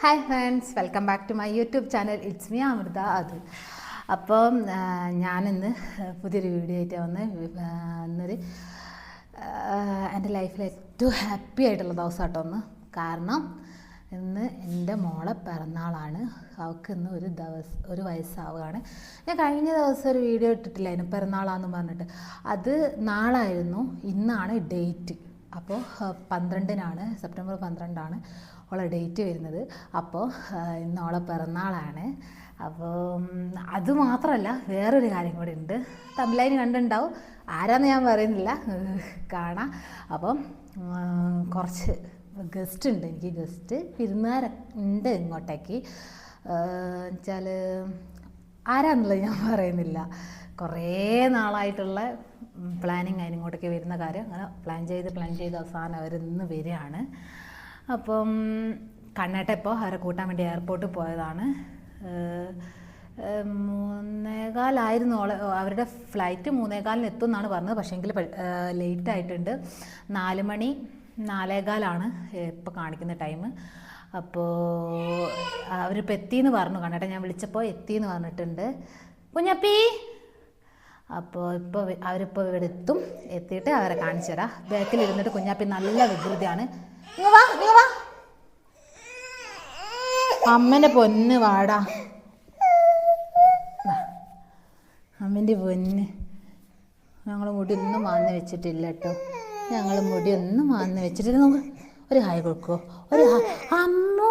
Hi friends welcome back to my YouTube channel it's me Amrutha അത് അപ്പം ആ, ഞാനിന്ന് പുതിയൊരു വീഡിയോ ആയിട്ട് വന്ന്. ഇന്നൊരു എന്റെ ലൈഫിൽ ഏറ്റവും ഹാപ്പി ആയിട്ടുള്ള ദിവസം കേട്ടോ ഒന്ന് കാരണം ഇന്ന് എന്റെ മോളെ പിറന്നാളാണ്. അവൾക്ക് ഇന്ന് ഒരു ദിവസം ഒരു വയസ്സാവുകയാണ്. ഞാൻ കഴിഞ്ഞ ദിവസം ഒരു വീഡിയോ ഇട്ടിട്ടില്ല അതിന് പിറന്നാളാന്ന് പറഞ്ഞിട്ട്. അത് നാളായിരുന്നു. ഇന്നാണ് ഡേറ്റ് അപ്പോൾ പന്ത്രണ്ടിനാണ് സെപ്റ്റംബർ പന്ത്രണ്ടാണ് ഓളെ ഡേറ്റ് വരുന്നത്. അപ്പോൾ ഇന്ന് ഓളെ പിറന്നാളാണ്. അപ്പോൾ അതുമാത്രമല്ല വേറൊരു കാര്യം കൂടി ഉണ്ട്. തമിഴ്ലൈന് കണ്ടിട്ടുണ്ടാവും ആരാന്ന് ഞാൻ പറയുന്നില്ല. കാണാം. അപ്പം കുറച്ച് ഗസ്റ്റ് ഉണ്ട്. എനിക്ക് ഗസ്റ്റ് വിരുന്നുകാരുണ്ട് ഇങ്ങോട്ടേക്ക്. വെച്ചാൽ ആരാന്നുള്ളത് ഞാൻ പറയുന്നില്ല. കുറേ നാളായിട്ടുള്ള പ്ലാനിങ് അതിന് ഇങ്ങോട്ടേക്ക് വരുന്ന കാര്യം. അങ്ങനെ പ്ലാൻ ചെയ്ത് പ്ലാൻ ചെയ്ത് അവസാനം അവരിന്ന് വരികയാണ്. അപ്പം കണ്ണേട്ട ഇപ്പോൾ അവരെ കൂട്ടാൻ വേണ്ടി എയർപോർട്ടിൽ പോയതാണ്. മൂന്നേകാലായിരുന്നു അവരുടെ ഫ്ലൈറ്റ് മൂന്നേകാലിന് എത്തും എന്നാണ് പറഞ്ഞത് പക്ഷേങ്കിൽ ലേറ്റ് ആയിട്ടുണ്ട്. നാല് മണി നാലേകാലാണ് ഇപ്പോൾ കാണിക്കുന്ന ടൈം അപ്പോൾ അവരിപ്പോൾ എത്തിയെന്ന് പറഞ്ഞു. കണ്ണേട്ട ഞാൻ വിളിച്ചപ്പോൾ എത്തിയെന്ന് പറഞ്ഞിട്ടുണ്ട്. കുഞ്ഞപ്പി! അപ്പോൾ ഇപ്പോൾ അവരിപ്പോൾ ഇവിടെ എത്തും. എത്തിയിട്ട് അവരെ കാണിച്ചു തരാം. ബാക്കിൽ ഇരുന്നിട്ട് കുഞ്ഞാപ്പി നല്ല വികൃതിയാണ്. വാ വാ. അമ്മന്റെ പൊന്ന് വാടാ. അമ്മന്റെ പൊന്ന്. ഞങ്ങൾ മുടി ഒന്നും മാന്ന് വെച്ചിട്ടില്ല കേട്ടോ. ഞങ്ങൾ മുടി ഒന്നും മാന്ന് വെച്ചിട്ടില്ല. നമുക്ക് ഒരു ഹായ് കൊടുക്കുമോ ഒരു അമ്മോ.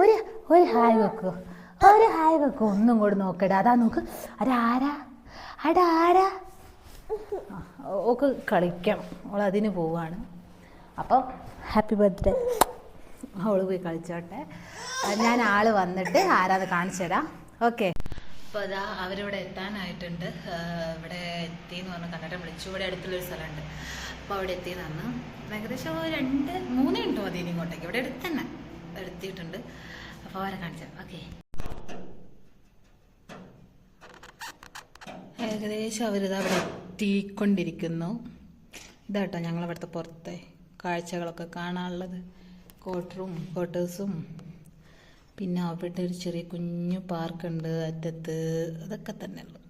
ഒരു ഒരു ഹായ് വെക്കുമോ ഒരു ഹായ് വെക്കുമോ ഒന്നും കൂടെ നോക്കട്ടെ അതാ നോക്ക്. അടാരാ ആ, ഓക്ക് കളിക്കണം. അവൾ അതിന് പോവാണ്. അപ്പോൾ ഹാപ്പി ബർത്ത്ഡേ. അവൾ പോയി കളിച്ചോട്ടെ. ഞാൻ ആൾ വന്നിട്ട് ആരാത് കാണിച്ചു തരാം. ഓക്കെ. അപ്പോൾ അതാ അവരിവിടെ എത്താനായിട്ടുണ്ട്. ഇവിടെ എത്തി എന്ന് പറഞ്ഞ് കണ്ടിട്ട് വിളിച്ചു. ഇവിടെ അടുത്തുള്ളൊരു സ്ഥലമുണ്ട്. അപ്പോൾ അവിടെ എത്തി എന്ന് ഏകദേശം രണ്ട് മൂന്ന് ഉണ്ടോ മതി ഇങ്ങോട്ടേക്ക്. ഇവിടെ അടുത്ത് തന്നെ എടുത്തിട്ടുണ്ട് അപ്പോൾ അവരെ കാണിച്ചു തരാം. ഓക്കെ. ഏകദേശം അവരിത് അവിടെ എത്തിക്കൊണ്ടിരിക്കുന്നു. ഇതാട്ടോ ഞങ്ങളിവിടുത്തെ പുറത്തെ കാഴ്ചകളൊക്കെ കാണാനുള്ളത്. കോട്ടറും ക്വാർട്ടേഴ്സും പിന്നെ അവിടെ ഒരു ചെറിയ കുഞ്ഞു പാർക്കുണ്ട് അറ്റത്ത്. അതൊക്കെ തന്നെ ഉള്ളു.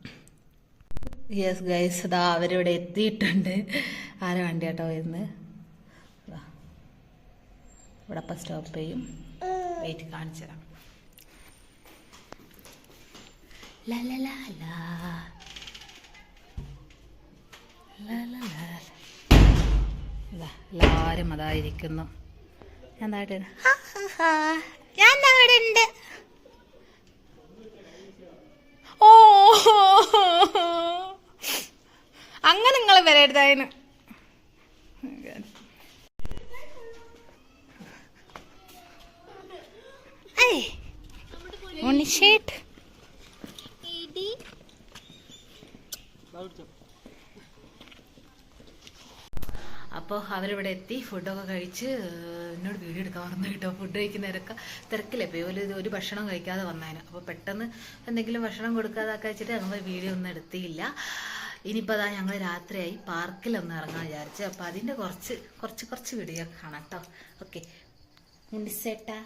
യെസ് ഗൈസ് ഇതാ അവരിവിടെ എത്തിയിട്ടുണ്ട്. ആരെ വണ്ടി കേട്ടോ ദാ. ഇവിടെ അപ്പം സ്റ്റോപ്പ് ചെയ്യും. വെയിറ്റ് കാണിച്ചു തരാം. എല്ലാവരും അതായിരിക്കുന്നു ഞാൻ ഇവിടെ ഉണ്ട് ഓ. അങ്ങനെ നിങ്ങൾ വരരുതായതിന് ഉണ്ണിഷേട്ട് അപ്പോൾ അവരിവിടെ എത്തി ഫുഡൊക്കെ കഴിച്ച് എന്നോട് വീഡിയോ എടുക്കാൻ മറന്നു കേട്ടോ ഫുഡ് കഴിക്കുന്നവരൊക്കെ. തിരക്കില്ലേ ഇപ്പോൾ ഒരു ഭക്ഷണം കഴിക്കാതെ വന്നതിന് അപ്പോൾ പെട്ടെന്ന് എന്തെങ്കിലും ഭക്ഷണം കൊടുക്കാതൊക്കെ വെച്ചിട്ട് ഞങ്ങൾ വീഡിയോ ഒന്നും എടുത്തിയില്ല. ഇനിയിപ്പോൾ അതാ ഞങ്ങൾ രാത്രിയായി പാർക്കിലൊന്ന് ഇറങ്ങാൻ വിചാരിച്ചു. അപ്പോൾ അതിന്റെ കുറച്ച് കുറച്ച് കുറച്ച് വീഡിയോ കാണാം കേട്ടോ. ഓക്കെ. മുണ്ടിസേട്ടാ.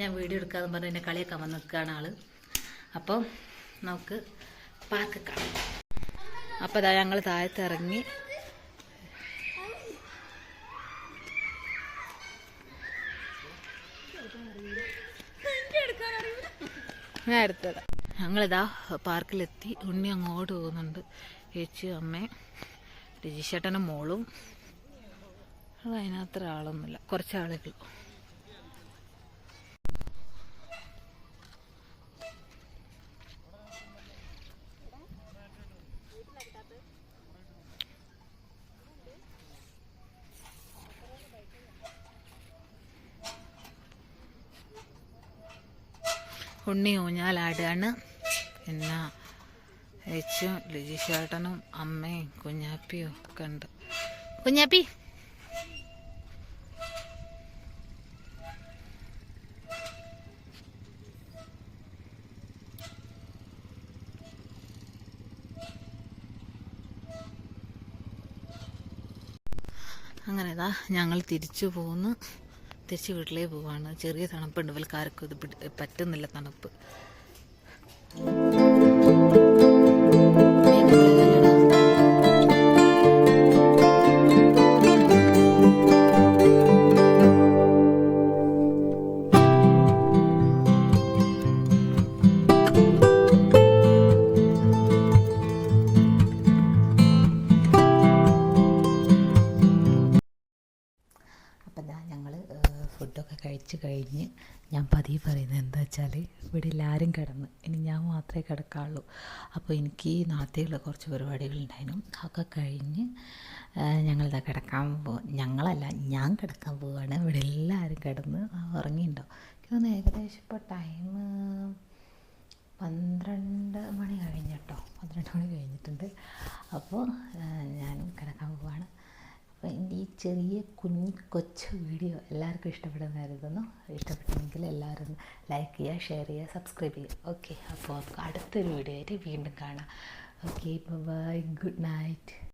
ഞാൻ വീഡിയോ എടുക്കാതെ പറഞ്ഞ് എന്നെ കളിയൊക്കെ വന്ന് നിൽക്കുകയാണ് ആൾ. അപ്പോൾ നമുക്ക് പാർക്ക് കാണാം. അപ്പോൾ അതാ ഞങ്ങൾ താഴത്ത് ഞാൻ എടുത്തത് ഞങ്ങളിതാ പാർക്കിലെത്തി. ഉണ്ണി അങ്ങോട്ട് പോകുന്നുണ്ട്. ചേച്ചി അമ്മേ രജിശേട്ടനും മോളും. അത് അതിനകത്ര ആളൊന്നുമില്ല കുറച്ച് ഉണ്ണി ഊഞ്ഞാലാടുകയാണ് പിന്നെ ഏച്ചും ലിജിഷേട്ടനും അമ്മയും കുഞ്ഞാപ്പിയും ഒക്കെ ഉണ്ട്. കുഞ്ഞാപ്പി! അങ്ങനെ ഇതാ ഞങ്ങൾ തിരിച്ചു പോന്നു തിരിച്ച് വീട്ടിലേക്ക് പോവാണ്. ചെറിയ തണുപ്പുണ്ട്. ഇവൽക്കാർക്കും ഇത് പറ്റുന്നില്ല തണുപ്പ്. കഴിഞ്ഞ് ഞാൻ പതിയെ പറയുന്നത് എന്താ വെച്ചാൽ ഇവിടെ എല്ലാവരും കിടന്ന്. ഇനി ഞാൻ മാത്രമേ കിടക്കാവുള്ളൂ. അപ്പോൾ എനിക്ക് നാട്ടിലുള്ള കുറച്ച് പരിപാടികളുണ്ടായിരുന്നു അതൊക്കെ കഴിഞ്ഞ് ഞങ്ങളിതാ കിടക്കാൻ പോ ഞങ്ങളല്ല ഞാൻ കിടക്കാൻ പോവുകയാണ് ഇവിടെ എല്ലാവരും കിടന്ന് ഉറങ്ങിയിട്ടുണ്ടോ? എനിക്ക് തോന്നുന്നു ഏകദേശം ഇപ്പോൾ ടൈം പന്ത്രണ്ട് മണി കഴിഞ്ഞിട്ടോ? പന്ത്രണ്ട് മണി കഴിഞ്ഞിട്ടുണ്ട്. അപ്പോൾ ഞാനും കിടക്കാൻ പോവാണ്. അപ്പോൾ ഈ ചെറിയ കുഞ്ഞി കൊച്ചു വീഡിയോ എല്ലാവർക്കും ഇഷ്ടപ്പെടുന്നതായിരുന്നു കരുതുന്നു. ഇഷ്ടപ്പെട്ടെങ്കിൽ എല്ലാവരും ലൈക്ക് ചെയ്യുക ഷെയർ ചെയ്യുക സബ്സ്ക്രൈബ് ചെയ്യുക. ഓക്കെ അപ്പോൾ അടുത്തൊരു വീഡിയോ ആയിട്ട് വീണ്ടും കാണാം. Okay bye good night